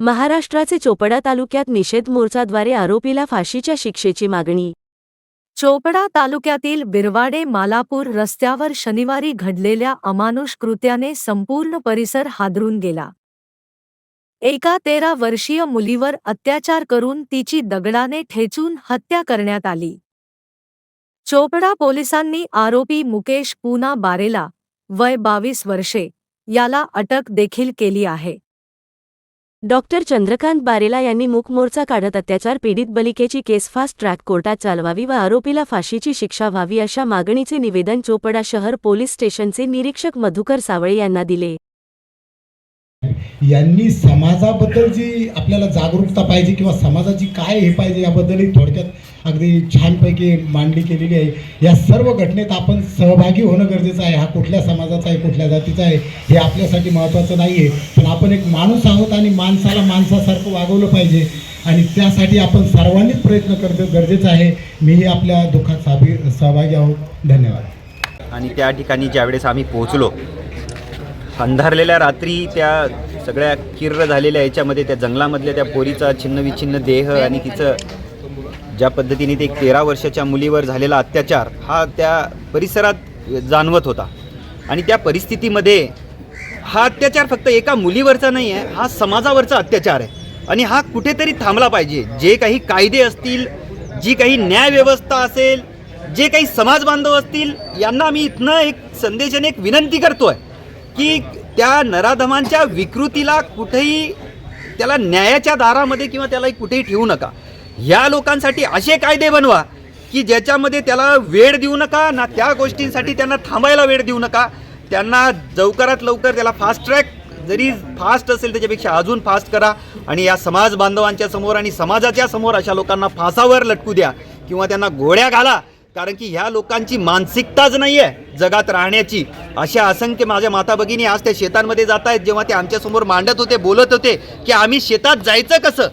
महाराष्ट्राचे चोपडा तालुक्यात निषेध मोर्चाद्वारे आरोपीला फाशीच्या शिक्षेची मागणी. चोपडा तालुक्यातील बिरवाडे मालापूर रस्त्यावर शनिवारी घडलेल्या अमानुष कृत्याने संपूर्ण परिसर हादरून गेला. एका तेरा वर्षीय मुलीवर अत्याचार करून तिची दगडाने ठेचून हत्या करण्यात आली. चोपडा पोलिसांनी आरोपी मुकेश पूना बारेला वय बावीस वर्षे याला अटक देखील केली आहे. डॉक्टर चंद्रकांत बारेला यांनी मूकमोर्चा काढत अत्याचार पीडित बलिकेची केस फास्ट ट्रॅक कोर्टात चालवावी व आरोपीला फाशीची शिक्षा व्हावी अशा मागणीचे निवेदन चोपडा शहर पोलीस स्टेशनचे निरीक्षक मधुकर सावळे यांना दिले. यांनी समाजाबद्दल जी आपल्याला जागरूकता पाहिजे किंवा समाजाची काय हे पाहिजे याबद्दलही थोडक्यात अगदी छानपैकी मांडणी केलेली आहे. या सर्व घटनेत आपण सहभागी होणं गरजेचं आहे. हा कुठल्या समाजाचा आहे कुठल्या जातीचा आहे हे आपल्यासाठी महत्त्वाचं नाही आहे पण आपण एक माणूस आहोत आणि माणसाला माणसासारखं वागवलं पाहिजे. आणि त्यासाठी आपण सर्वांनीच प्रयत्न करणं गरजेचं आहे. मीही आपल्या दुःखात सहभागी सहभागी आहोत. धन्यवाद. आणि त्या ठिकाणी ज्यावेळेस आम्ही पोहोचलो अंधारलेल्या रात्री त्या सगळ्या किर्र झालेल्या याच्यामध्ये त्या जंगलामधल्या त्या पोरीचा छिन्नविच्छिन्न देह आणि तिचं ज्या पद्धतीने ते एक तेरा वर्षाच्या मुलीवर झालेला अत्याचार हा त्या परिसरात जाणवत होता. आणि त्या परिस्थितीमध्ये हा अत्याचार फक्त एका मुलीवरचा नाही आहे हा समाजावरचा अत्याचार आहे. आणि हा कुठेतरी थांबला पाहिजे. जे काही कायदे असतील जी काही न्यायव्यवस्था असेल जे काही समाज बांधव असतील यांना मी इथनं एक संदेशाने एक विनंती करतो आहे की त्या नराधमांच्या विकृतीला कुठेही त्याला न्यायाच्या दारामध्ये किंवा त्याला कुठेही ठेवू नका. या लोकांसाठी असे कायदे बनवा की ज्याच्यामध्ये त्याला वेळ देऊ नका ना त्या गोष्टींसाठी त्यांना थांबायला वेळ देऊ नका. त्यांना लवकरात लवकर त्याला फास्ट ट्रॅक जरी फास्ट असेल त्याच्यापेक्षा अजून फास्ट करा. आणि या समाज बांधवांच्या समोर आणि समाजाच्या समोर अशा लोकांना फासावर लटकू द्या किंवा त्यांना घोड्या घाला. कारण की ह्या लोकांची मानसिकताच नाही आहे जगात राहण्याची. अशा असंख्य माझ्या माता भगिनी आज त्या शेतांमध्ये जात आहेत. जेव्हा ते आमच्यासमोर मांडत होते बोलत होते की आम्ही शेतात जायचं कसं?